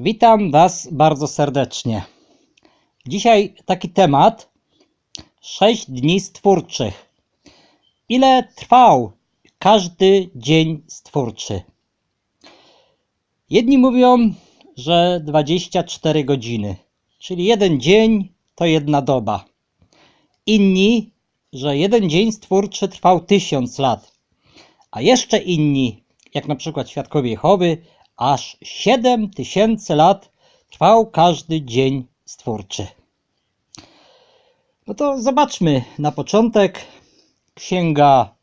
Witam Was bardzo serdecznie. Dzisiaj taki temat: 6 dni stwórczych. Ile trwał każdy dzień stwórczy? Jedni mówią, że 24 godziny, czyli jeden dzień to jedna doba. Inni, że jeden dzień stwórczy trwał tysiąc lat, a jeszcze inni, jak na przykład świadkowie Jehowy, aż 7 tysięcy lat trwał każdy dzień stwórczy. No to zobaczmy na początek Księga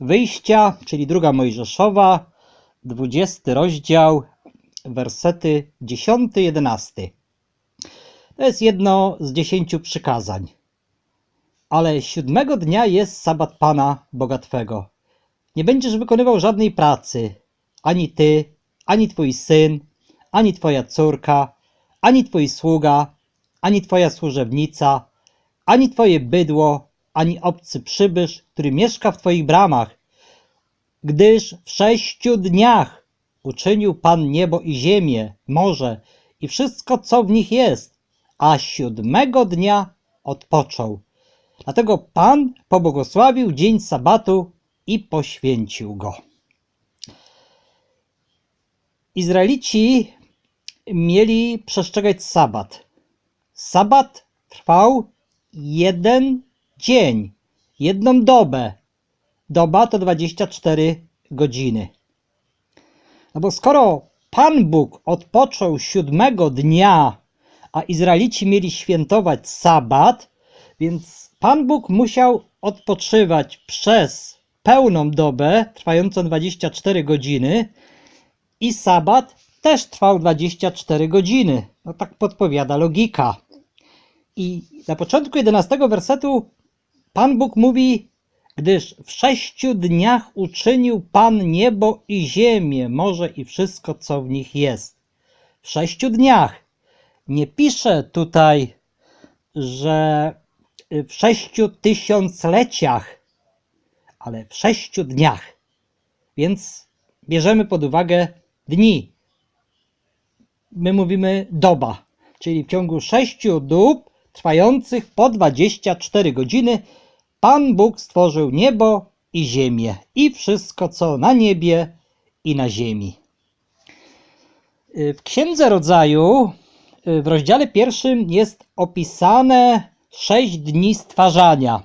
Wyjścia, czyli druga Mojżeszowa, 20 rozdział, wersety 10-11. To jest jedno z dziesięciu przykazań. Ale siódmego dnia jest sabat Pana Boga Twego. Nie będziesz wykonywał żadnej pracy, ani ty, ani twój syn, ani twoja córka, ani twój sługa, ani twoja służebnica, ani twoje bydło, ani obcy przybysz, który mieszka w twoich bramach, gdyż w sześciu dniach uczynił Pan niebo i ziemię, morze i wszystko, co w nich jest, a siódmego dnia odpoczął. Dlatego Pan pobłogosławił dzień sabatu i poświęcił go. Izraelici mieli przestrzegać sabat. Sabat trwał jeden dzień, jedną dobę. Doba to 24 godziny. No bo skoro Pan Bóg odpoczął siódmego dnia, a Izraelici mieli świętować sabat, więc Pan Bóg musiał odpoczywać przez pełną dobę, trwającą 24 godziny, i sabat też trwał 24 godziny. No tak podpowiada logika. I na początku 11 wersetu Pan Bóg mówi, gdyż w sześciu dniach uczynił Pan niebo i ziemię, morze i wszystko, co w nich jest. W sześciu dniach. Nie pisze tutaj, że w sześciu tysiącleciach, ale w sześciu dniach. Więc bierzemy pod uwagę dni. My mówimy doba, czyli w ciągu sześciu dób trwających po 24 godziny Pan Bóg stworzył niebo i ziemię i wszystko, co na niebie i na ziemi. W Księdze Rodzaju w rozdziale pierwszym jest opisane sześć dni stwarzania.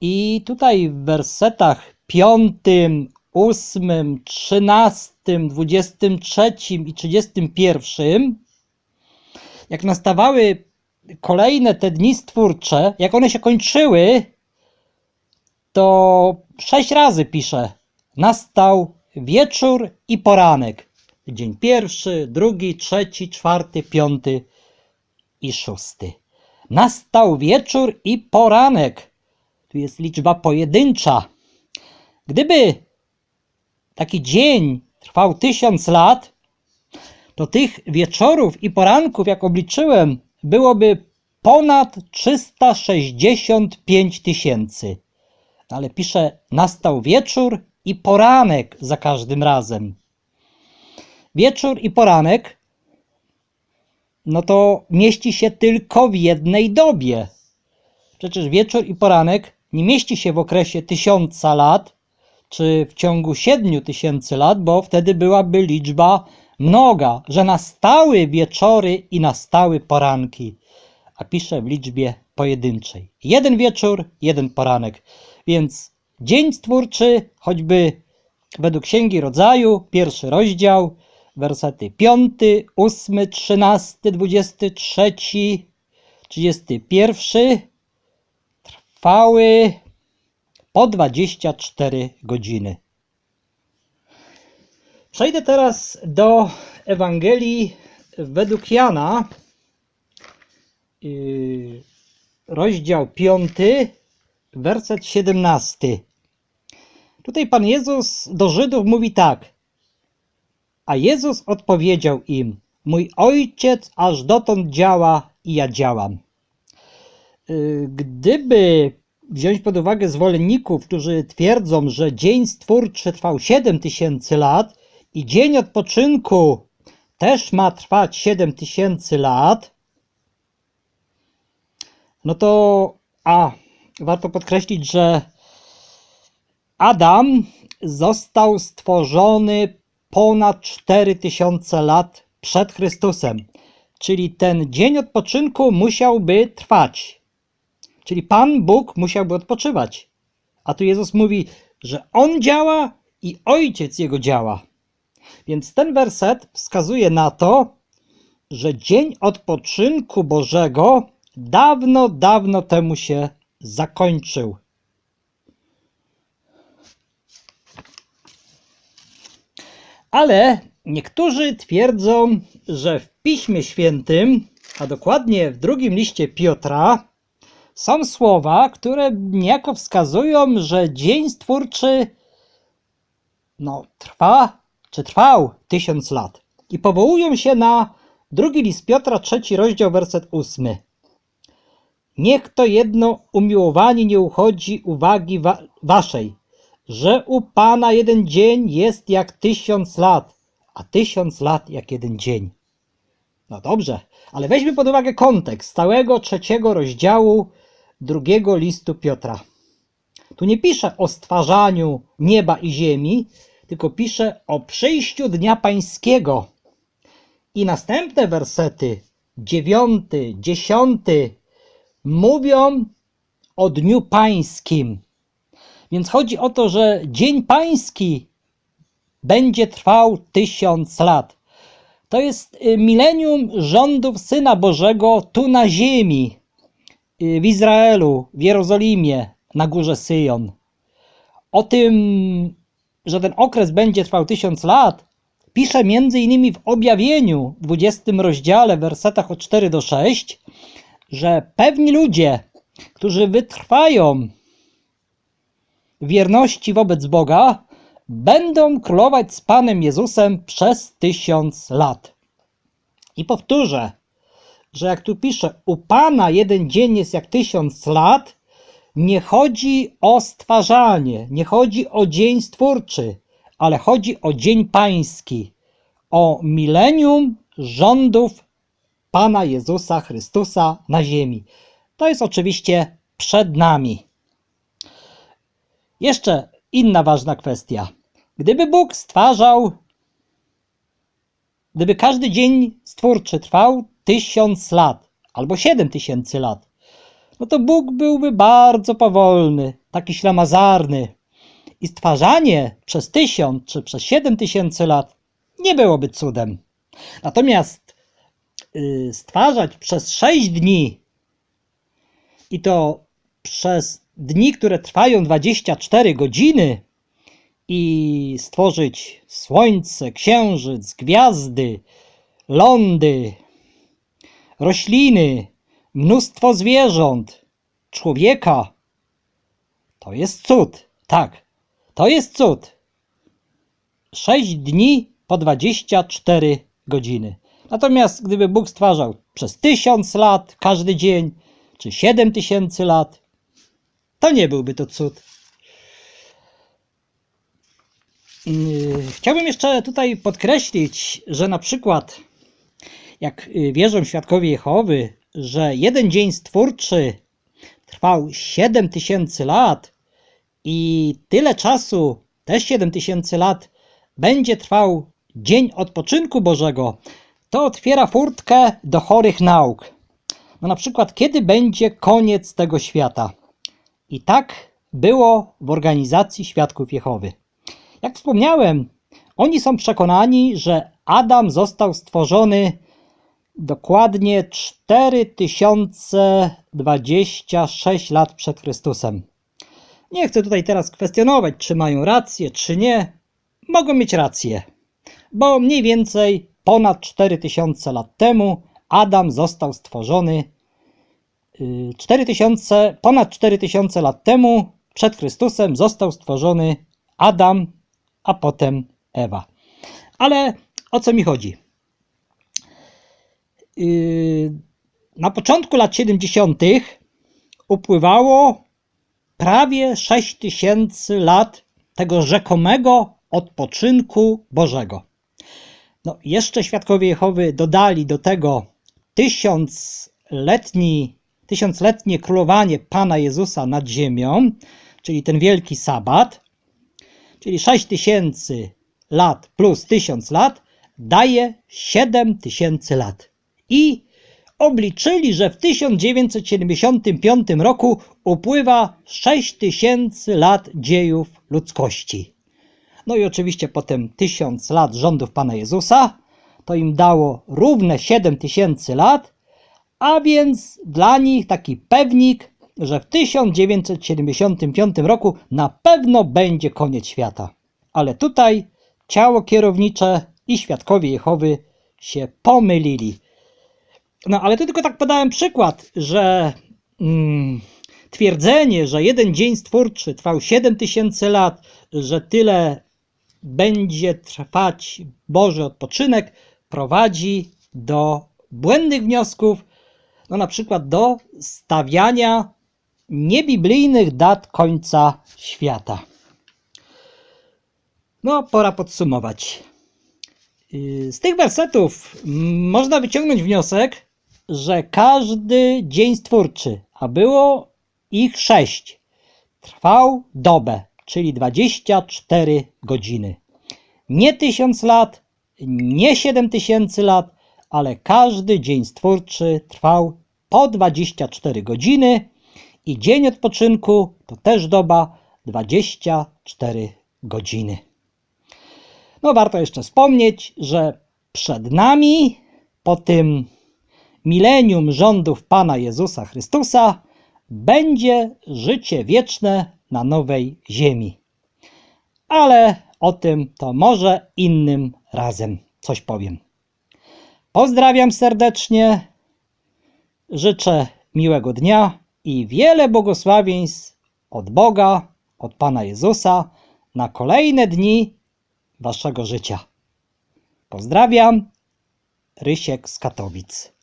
I tutaj w wersetach piątym, ósmym, trzynastym, dwudziestym trzecim i trzydziestym pierwszym, jak nastawały kolejne te dni stwórcze, jak one się kończyły, to sześć razy pisze nastał wieczór i poranek. Dzień pierwszy, drugi, trzeci, czwarty, piąty i szósty. Nastał wieczór i poranek. Tu jest liczba pojedyncza. Gdyby taki dzień trwał tysiąc lat, to tych wieczorów i poranków, jak obliczyłem, byłoby ponad 365 tysięcy. Ale pisze, nastał wieczór i poranek za każdym razem. Wieczór i poranek, no to mieści się tylko w jednej dobie. Przecież wieczór i poranek nie mieści się w okresie tysiąca lat, czy w ciągu siedmiu tysięcy lat, bo wtedy byłaby liczba mnoga, że nastały wieczory i nastały poranki, a pisze w liczbie pojedynczej. Jeden wieczór, jeden poranek. Więc dzień stwórczy, choćby według Księgi Rodzaju, pierwszy rozdział, wersety 5, 8, 13, 23, 31 trwały po 24 godziny. Przejdę teraz do Ewangelii według Jana, yy, rozdział 5, werset 17. Tutaj Pan Jezus do Żydów mówi tak. A Jezus odpowiedział im: Mój ojciec aż dotąd działa i ja działam. Yy, Gdyby wziąć pod uwagę zwolenników, którzy twierdzą, że dzień stwórczy trwał 7 tysięcy lat i dzień odpoczynku też ma trwać 7 tysięcy lat, no to a warto podkreślić, że Adam został stworzony ponad 4000 lat przed Chrystusem. Czyli ten dzień odpoczynku musiałby trwać. Czyli Pan Bóg musiałby odpoczywać. A tu Jezus mówi, że On działa i Ojciec Jego działa. Więc ten werset wskazuje na to, że dzień odpoczynku Bożego dawno, dawno temu się zakończył. Ale niektórzy twierdzą, że w Piśmie Świętym, a dokładnie w drugim liście Piotra, są słowa, które niejako wskazują, że dzień stwórczy no, trwa, czy trwał tysiąc lat. I powołują się na drugi list Piotra, trzeci rozdział, werset ósmy. Niech to jedno umiłowanie nie uchodzi uwagi wa waszej, że u Pana jeden dzień jest jak tysiąc lat, a tysiąc lat jak jeden dzień. No dobrze, ale weźmy pod uwagę kontekst całego trzeciego rozdziału drugiego listu Piotra. Tu nie pisze o stwarzaniu nieba i ziemi, tylko pisze o przyjściu Dnia Pańskiego. I następne wersety, dziewiąty, dziesiąty, mówią o Dniu Pańskim. Więc chodzi o to, że Dzień Pański będzie trwał tysiąc lat. To jest y, milenium rządów Syna Bożego tu na ziemi, w Izraelu, w Jerozolimie, na górze Syjon. O tym, że ten okres będzie trwał tysiąc lat, pisze innymi w objawieniu, 20 rozdziale, wersetach od 4 do 6, że pewni ludzie, którzy wytrwają wierności wobec Boga, będą królować z Panem Jezusem przez tysiąc lat. I powtórzę, że jak tu pisze, u Pana jeden dzień jest jak tysiąc lat, nie chodzi o stwarzanie, nie chodzi o dzień stwórczy, ale chodzi o dzień pański, o milenium rządów Pana Jezusa Chrystusa na ziemi. To jest oczywiście przed nami. Jeszcze inna ważna kwestia. Gdyby Bóg stwarzał, gdyby każdy dzień stwórczy trwał tysiąc lat albo siedem tysięcy lat, no to Bóg byłby bardzo powolny, taki ślamazarny. I stwarzanie przez tysiąc czy przez siedem tysięcy lat nie byłoby cudem. Natomiast y, stwarzać przez sześć dni i to przez dni, które trwają 24 godziny i stworzyć słońce, księżyc, gwiazdy, lądy, rośliny, mnóstwo zwierząt, człowieka. To jest cud. Tak, to jest cud. 6 dni po 24 godziny. Natomiast gdyby Bóg stwarzał przez tysiąc lat każdy dzień, czy 7 tysięcy lat, to nie byłby to cud. Yy, Chciałbym jeszcze tutaj podkreślić, że na przykład jak yy, wierzą świadkowie Jehowy, że jeden dzień stwórczy trwał 7 tysięcy lat i tyle czasu, też 7 tysięcy lat, będzie trwał dzień odpoczynku Bożego, to otwiera furtkę do chorych nauk. No na przykład, kiedy będzie koniec tego świata? I tak było w organizacji Świadków Jehowy. Jak wspomniałem, oni są przekonani, że Adam został stworzony dokładnie 4026 lat przed Chrystusem. Nie chcę tutaj teraz kwestionować, czy mają rację, czy nie. Mogą mieć rację, bo mniej więcej ponad 4000 lat temu Adam został stworzony 4000, ponad 4000 lat temu przed Chrystusem został stworzony Adam, a potem Ewa. Ale o co mi chodzi? Yy, Na początku lat 70. upływało prawie 6000 lat tego rzekomego odpoczynku Bożego. No, jeszcze świadkowie Jehowy dodali do tego tysiącletni, tysiącletnie królowanie Pana Jezusa nad ziemią, czyli ten wielki sabat, czyli 6 tysięcy lat plus 1000 lat, daje 7 tysięcy lat. I obliczyli, że w 1975 roku upływa 6 tysięcy lat dziejów ludzkości. No i oczywiście potem 1000 lat rządów Pana Jezusa, to im dało równe 7 tysięcy lat, a więc dla nich taki pewnik, że w 1975 roku na pewno będzie koniec świata. Ale tutaj ciało kierownicze i świadkowie Jehowy się pomylili. No ale tu tylko tak podałem przykład, że mm, twierdzenie, że jeden dzień stwórczy trwał 7 tysięcy lat, że tyle będzie trwać Boży odpoczynek, prowadzi do błędnych wniosków, no na przykład do stawiania niebiblijnych dat końca świata. No, pora podsumować. Yy, Z tych wersetów można wyciągnąć wniosek, że każdy dzień stwórczy, a było ich sześć, trwał dobę, czyli 24 godziny. Nie tysiąc lat, nie siedem tysięcy lat, ale każdy dzień stwórczy trwał po 24 godziny i dzień odpoczynku to też doba 24 godziny. No warto jeszcze wspomnieć, że przed nami po tym milenium rządów Pana Jezusa Chrystusa będzie życie wieczne na nowej ziemi. Ale o tym to może innym razem coś powiem. Pozdrawiam serdecznie, życzę miłego dnia i wiele błogosławieństw od Boga, od Pana Jezusa na kolejne dni Waszego życia. Pozdrawiam, Rysiek z Katowic.